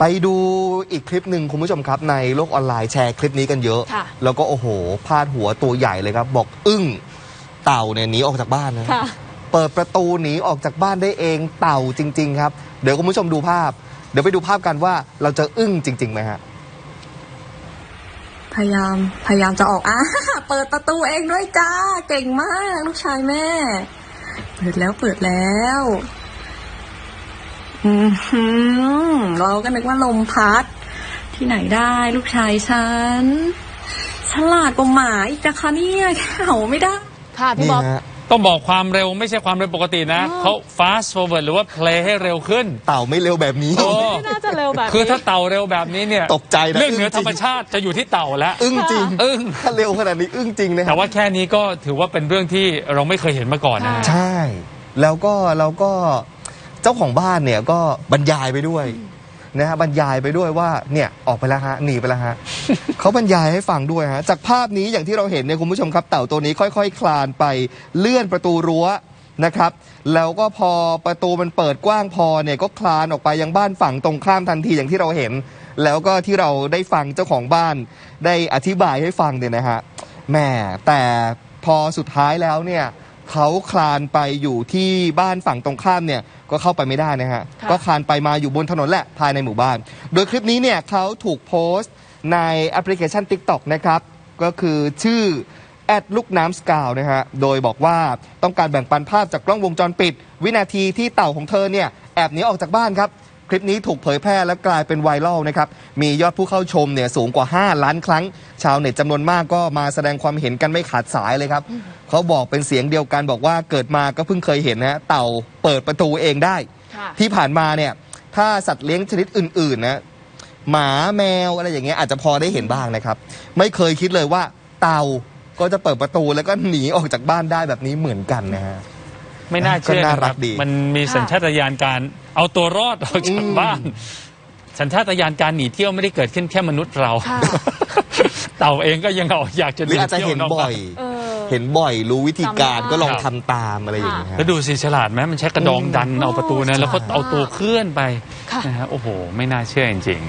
ไปดูอีกคลิปหนึ่งคุณผู้ชมครับ ในโลกออนไลน์แชร์คลิปนี้กันเยอะ ค่ะแล้วก็โอ้โหพาดหัวตัวใหญ่เลยครับ บอกอึ้งเต่าเนี่ยหนีออกจากบ้านนะค่ะ เปิดประตูหนีออกจากบ้านได้เองเต่าจริง ๆ ครับ เดี๋ยวคุณผู้ชมดูภาพ เดี๋ยวไปดูภาพกันว่าเราจะอึ้งจริงๆไหมฮะ พยายามพยายามจะออกอะ เปิดประตูเองด้วยจ้า เก่งมาก ลูกชายแม่ เปิดแล้วเปิดแล้วอืมหือ เราก็นึกว่าลมพัด ที่ไหนได้ลูกชายฉันฉลาดกว่าหมาอีกนะคะเนี่ยเห่าไม่ได้ ค่ะพี่นี่บ๊อบฮะต้องบอกความเร็วไม่ใช่ความเร็วปกตินะอ๋อเขา fast forward หรือว่า play ให้เร็วขึ้น เต่าไม่เร็วแบบนี้โอ้ไม่น่าจะเร็วแบบนี้ คือถ้าเต่าเร็วแบบนี้เนี่ยตกใจนะเรื่องเหนืออึ้งจริงธรรมชาติจะอยู่ที่เต่าแล้ว อึ้งจริง อึ้งถ้าเร็วขนาดนี้อึ้งจริงนะคแต่รับว่าแค่นี้ก็ถือว่าเป็นเรื่องที่เราไม่เคยเห็นมาก่อนนะค่ะใช่ แล้วก็แล้วก็ เจ้าของบ้านเนี่ยก็บรรยายไปด้วยนะฮะบรรยายไปด้วยว่าเนี่ยออกไปแล้วฮะหนีไปแล้วฮะ เขาบรรยายให้ฟังด้วยฮะจากภาพนี้อย่างที่เราเห็นเนี่ยคุณผู้ชมครับ เต่าตัวนี้ค่อยๆคลานไปเลื่อนประตูรั้วนะครับ แล้วก็พอประตูมันเปิดกว้างพอเนี่ยก็คลานออกไปยังบ้านฝั่งตรงข้ามทันทีอย่างที่เราเห็น แล้วก็ที่เราได้ฟังเจ้าของบ้าน ได้อธิบายให้ฟังเนี่ยนะฮะแหม่แต่พอสุดท้ายแล้วเนี่ย เขาคลานไปอยู่ที่บ้านฝั่งตรงข้ามเนี่ยก็เข้าไปไม่ได้นะฮะค่ะ ก็คลานไปมาอยู่บนถนนแหละภายในหมู่บ้าน โดยคลิปนี้เนี่ยเขาถูกโพสต์ในแอปพลิเคชัน TikTok นะครับ ก็คือชื่อแอดลูกน้ำสกาวนะฮะโดยบอกว่าต้องการแบ่งปันภาพจากกล้องวงจรปิด วินาทีที่เต่าของเธอเนี่ยแอบหนีออกจากบ้านครับค ลิปนี้ถูกเผยแพร่และกลายเป็นไวรัลนะครับ มียอดผู้เข้าชมเนี่ยสูงกว่า 5 ล้านครั้ง ชาวเน็ตจำนวนมากก็มาแสดงความเห็นกันไม่ขาดสายเลยครับ เขาบอกเป็นเสียงเดียวกันบอกว่าเกิดมาก็เพิ่งเคยเห็นนะฮะเต่าเปิดประตูเองได้ค่ะที่ผ่านมาเนี่ยถ้าสัตว์เลี้ยงชนิดอื่นๆนะหมาแมวอะไรอย่างเงี้ยอาจจะพอได้เห็นบ้างนะครับ ไม่เคยคิดเลยว่าเต่าก็จะเปิดประตูแล้วก็หนีออกจากบ้านได้แบบนี้เหมือนกันนะฮะ ไม่น่าเชื่อก็น่านะครัรักบดี มันมีสัญชาตญาณการ เอาตัวรอดออกจากอืมบ้าน สัญชาตญาณการหนีเที่ยวไม่ได้เกิดขึ้นแค่มนุษย์เรา ค่ะๆเต่าเองก็ยังเอาอยากจะหรืออาจจะที่ยวเห็นกบ่อย เออ เห็นบ่อยรู้วิธีการจำได้ก็ลองทำตามอะไรอย่างเงี้ยฮะแล้วดูสิฉลาดไหมมันใช้กระดองดันเอาประตูนะแล้วก็เอาตัวเคลื่อนไปค่ะ นะฮะโอ้โห ไม่น่าเชื่อจริงๆ